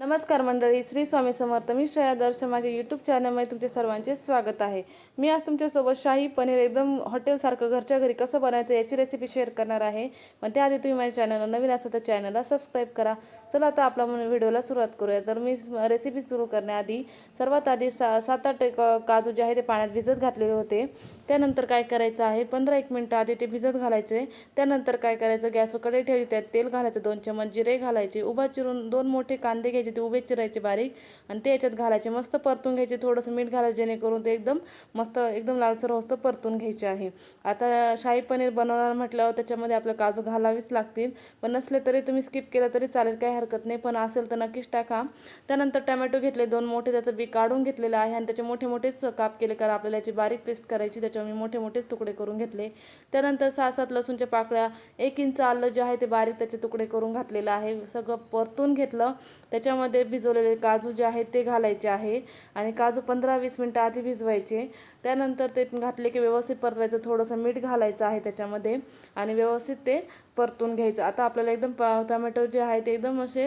नमस्कार मंडळी श्री स्वामी समर्थ. मी श्रेया दर्श. माझ्या यूट्यूब चॅनलमध्ये तुमचे सर्वांचे स्वागत आहे. मी आज तुमच्यासोबत शाही पनीर एकदम हॉटेलसारखं घरच्या घरी कसं बनायचं याची रेसिपी शेअर करणार आहे. पण त्याआधी तुम्ही माझ्या चॅनलला नवीन असाल तर चॅनलला सबस्क्राईब करा. चला आता आपला व्हिडिओला सुरुवात करूया. तर मी रेसिपी सुरू करण्याआधी सर्वात आधी सा सात आठ एक काजू जे आहे ते पाण्यात भिजत घातलेले होते. त्यानंतर काय करायचं आहे? पंधरा एक मिनटं आधी ते भिजत घालायचे. त्यानंतर काय करायचं? गॅसवर कढई ठेवली. त्यात तेल घालायचं. दोन चमच जिरे घालायचे. उभा चिरून दोन मोठे कांदे घ्यायचे. ते उभे चिरायचे बारीक आणि ते याच्यात घालायचे. मस्त परतून घ्यायचे. थोडंसं मीठ घालायचं जेणेकरून ते एकदम मस्त एकदम लालसर होतं परतून घ्यायचे आहे. आता शाही पनीर बनवणार म्हटल्यावर त्याच्यामध्ये आपलं काजू घालावीच लागतील. पण नसले तरी तुम्ही स्किप केलं तरी चालेल काही हरकत नाही. पण असेल तर नक्कीच टाका. त्यानंतर टमॅटो घेतले दोन मोठे त्याचं बी काढून घेतलेलं आहे आणि त्याचे मोठे मोठेच काप केले कारण आपल्याला याची बारीक पेस्ट करायची त्याच्यावर मी मोठे मोठेच तुकडे करून घेतले. त्यानंतर सहा सात लसूणच्या पाकळ्या एक इंच आलं जे आहे ते बारीक त्याचे तुकडे करून घातलेलं आहे. सगळं परतून घेतलं. त्याच्या त्याच्यामध्ये भिजवलेले काजू जे आहेत ते घालायचे आहे. आणि काजू पंधरा वीस मिनटं आधी भिजवायचे. त्यानंतर ते घातले की व्यवस्थित परतवायचं थोडंसं मीठ घालायचं आहे त्याच्यामध्ये आणि व्यवस्थित ते परतून घ्यायचं. आता आपल्याला एकदम प टमॅटो जे आहे ते एकदम असे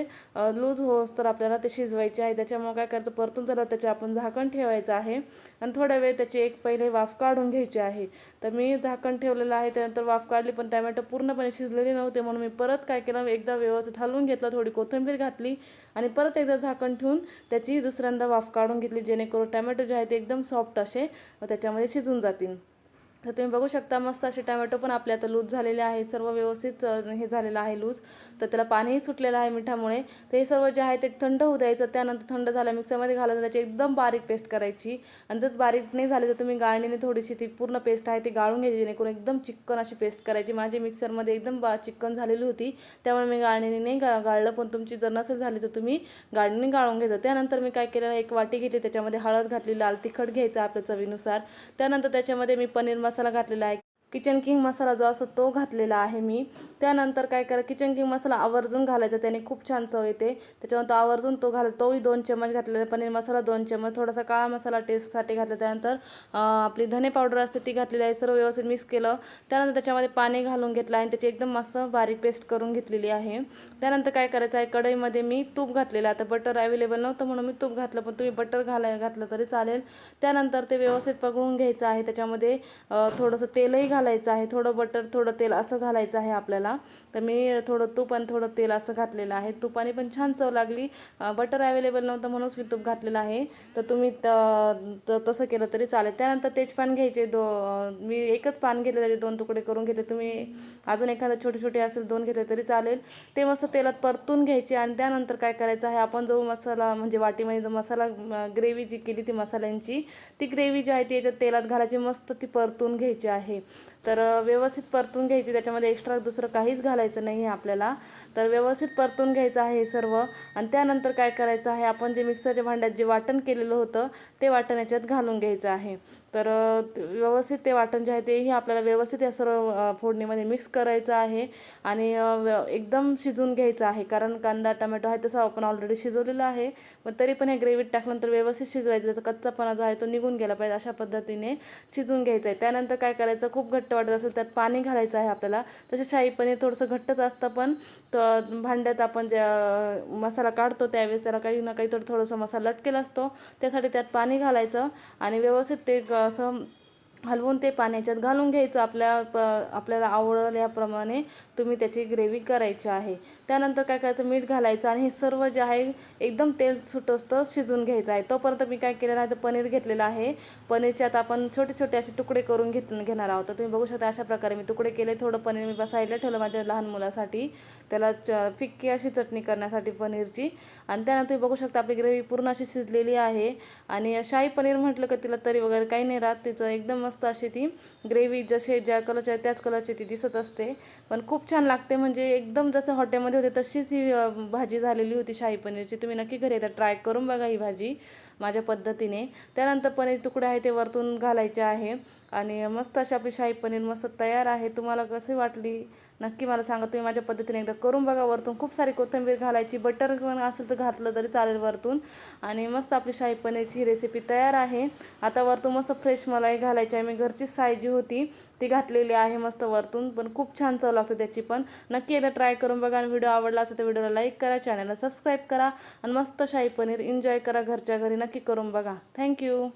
लूज होस तर आपल्याला ते शिजवायचे आहे. त्याच्यामुळे काय करायचं परतून झालं त्याचे आपण झाकण ठेवायचं आहे. आणि थोड्या वेळ त्याची एक पहिले वाफ काढून घ्यायची आहे. तर मी झाकण ठेवलेलं आहे त्यानंतर वाफ काढली पण टमॅटो पूर्णपणे शिजलेले नव्हते. म्हणून मी परत काय केलं एकदा व्यवस्थित हलवून घेतलं थोडी कोथिंबीर घातली आणि परत एकदा झाकण ठेवून त्याची दुसऱ्यांदा वाफ काढून घेतली जेणेकरून टमॅटो जे आहे ते एकदम सॉफ्ट असे त्याच्यामध्ये शिजून जातील. तर तुम्ही बघू शकता मस्त असे टमॅटो पण आपले आता लूज झालेले आहेत. सर्व व्यवस्थित हे झालेलं आहे लूज तर त्याला पाणीही सुटलेलं आहे मिठामुळे. तर हे सर्व जे आहे ते थंड होऊ द्यायचं. त्यानंतर थंड झालं मिक्सरमध्ये घालायचं त्याची एकदम बारीक पेस्ट करायची. आणि जर बारीक नाही झाली तर तुम्ही गाळणीने थोडीशी ती पूर्ण पेस्ट आहे ती गाळून घ्यायची जेणेकरून एकदम चिक्कन अशी पेस्ट करायची. माझी मिक्सरमध्ये एकदम बा चिक्कन झालेली होती. त्यामुळे मी गाळणीने नाही गा गाळलं. पण तुमची जर नसेल झाली तर तुम्ही गाळणीने गाळून घ्यायचं. त्यानंतर मी काय केलं एक वाटी घेतली. त्याच्यामध्ये हळद घातली लाल तिखट घ्यायचं आपल्या चवीनुसार. त्यानंतर त्याच्यामध्ये मी पनीर मसाला मसाला घातलेला आहे. किचन किंग मसाला जो असतो तो घातलेला आहे मी. त्यानंतर काय करा किचन किंग मसाला आवर्जून घालायचा त्याने खूप छान चव येते. त्याच्यानंतर आवर्जून तो घालायचा तोही दोन चमच घातलेला पनीर मसाला दोन चमच थोडासा काळा मसाला टेस्टसाठी घातला. त्यानंतर आपली धने पावडर असते ती घातलेली आहे सर्व व्यवस्थित मिक्स केलं. त्यानंतर त्याच्यामध्ये पाणी घालून घेतलं आणि त्याची एकदम मस्त बारीक पेस्ट करून घेतलेली आहे. त्यानंतर काय करायचं आहे कढईमध्ये मी तूप घातलेलं आता बटर अवेलेबल नव्हतं म्हणून मी तूप घातलं पण तुम्ही बटर घालाय घातलं तरी चालेल. त्यानंतर ते व्यवस्थित पकडून घ्यायचं आहे. त्याच्यामध्ये थोडंसं तेलही घालायचं आहे थोडं बटर थोडं तेल असं घालायचं आहे आपल्याला. तर मी थोडं तूप आणि थोडं तेल असं घातलेलं आहे. तुपाने पण छान चव लागली. बटर अवेलेबल नव्हतं म्हणूनच मी तूप घातलेलं आहे. तर तुम्ही त तसं केलं तरी चालेल. त्यानंतर तेजपान घ्यायचे दो मी एकच पान घेतलं त्याचे दोन तुकडे करून घेतले. तुम्ही अजून एखादं छोटे छोटे असेल दोन घेतले तरी चालेल. ते मस्त तेलात परतून घ्यायचे आणि त्यानंतर काय करायचं आहे आपण जो मसाला म्हणजे वाटीमध्ये जो मसाला ग्रेव्ही जी केली ती मसाल्यांची ती ग्रेव्ही जी आहे ती याच्यात तेलात घालायची. मस्त ती परतून घ्यायची आहे. तर व्यवस्थित परतून घ्यायची त्याच्यामध्ये एक्स्ट्रा दुसरं काहीच घालायचं नाही आहे आपल्याला. तर व्यवस्थित परतून घ्यायचं आहे हे सर्व. आणि त्यानंतर काय करायचं आहे आपण जे मिक्सरच्या भांड्यात जे वाटण केलेलं होतं ते वाटण याच्यात घालून घ्यायचं आहे. तर व्यवस्थित ते वाटण जे आहे तेही आपल्याला व्यवस्थित या सर्व फोडणीमध्ये मिक्स करायचं आहे. आणि एकदम शिजून घ्यायचं आहे. कारण कांदा टमॅटो आहे तसं आपण ऑलरेडी शिजवलेलं आहे. पण तरी पण हे ग्रेव्हीत टाकल्यानंतर व्यवस्थित शिजवायचं. त्याचा कच्चापणा जो आहे तो निघून गेला पाहिजे अशा पद्धतीने शिजून घ्यायचं आहे. त्यानंतर काय करायचं? खूप घट्ट वाटत असेल त्यात पाणी घालायचं आहे आपल्याला. तसे शाही पनीर थोडंसं घट्टच असतं पण भांड्यात आपण ज्या मसाला काढतो त्यावेळेस त्याला काही ना काही तर थोडंसं मसाला लटकेला असतो. त्यासाठी त्यात पाणी घालायचं आणि व्यवस्थित ते असं हलवून ते पाण्याच्यात घालून घ्यायचं. आपल्या प आपल्याला आवडल्याप्रमाणे तुम्ही त्याची ग्रेव्ही करायची आहे. त्यानंतर काय करायचं? मीठ घालायचं आणि हे सर्व जे आहे एकदम तेल सुटस्तं शिजून घ्यायचं आहे. तोपर्यंत मी काय केलेलं आहे? तर पनीर घेतलेलं आहे. पनीरचे आता आपण छोटे छोटे असे तुकडे करून घेत घेणार आहोत. तुम्ही बघू शकता अशा प्रकारे मी तुकडे केले. थोडं पनीर मी साईडला ठेवलं माझ्या लहान मुलासाठी. त्याला च फिक्की अशी चटणी करण्यासाठी पनीरची. आणि त्यानंतर तुम्ही बघू शकता आपली ग्रेव्ही पूर्ण अशी शिजलेली आहे. आणि शाही पनीर म्हटलं का तिला तरी वगैरे काही नाही राहत. तिचं एकदम मस्त अशी ती ग्रेव्ही जसे ज्या कलरची आहे त्याच कलरची ती दिसत असते. पण खूप छान लागते म्हणजे एकदम जसं हॉटेलमध्ये होते तशीच ही भाजी झालेली होती शाही पनीरची. तुम्ही नक्की घरी एकदा ट्राय करून बघा ही भाजी. माझ्या पद्धतीने. त्यानंतर पनीर तुकडे आहे ते वरतून घालायचे आहे. आणि मस्त अशी आपली शाही पनीर मस्त तयार आहे. तुम्हाला कसे वाटली? नक्की मला सांगा. तुम्ही माझ्या पद्धतीने एकदा करून बघा. वरतून खूप सारी कोथिंबीर घालायची. बटर पण असेल तर घातलं तरी चालेल वरतून. आणि मस्त आपली शाही पनीरची रेसिपी तयार आहे. आता वरतून मस्त फ्रेश मलाई घालायची आहे. मी घरचीच सायजी होती. ती घातलेली आहे मस्त वरतून पण खूप छान चव लागते त्याची पण. नक्की एकदा ट्राय करून बघा आणि व्हिडिओ आवडला असेल तर व्हिडिओला लाईक करा चॅनलला सबस्क्राईब करा आणि मस्त शाही पनीर एन्जॉय करा घरच्या घरी. नक्की करून बघा. थँक्यू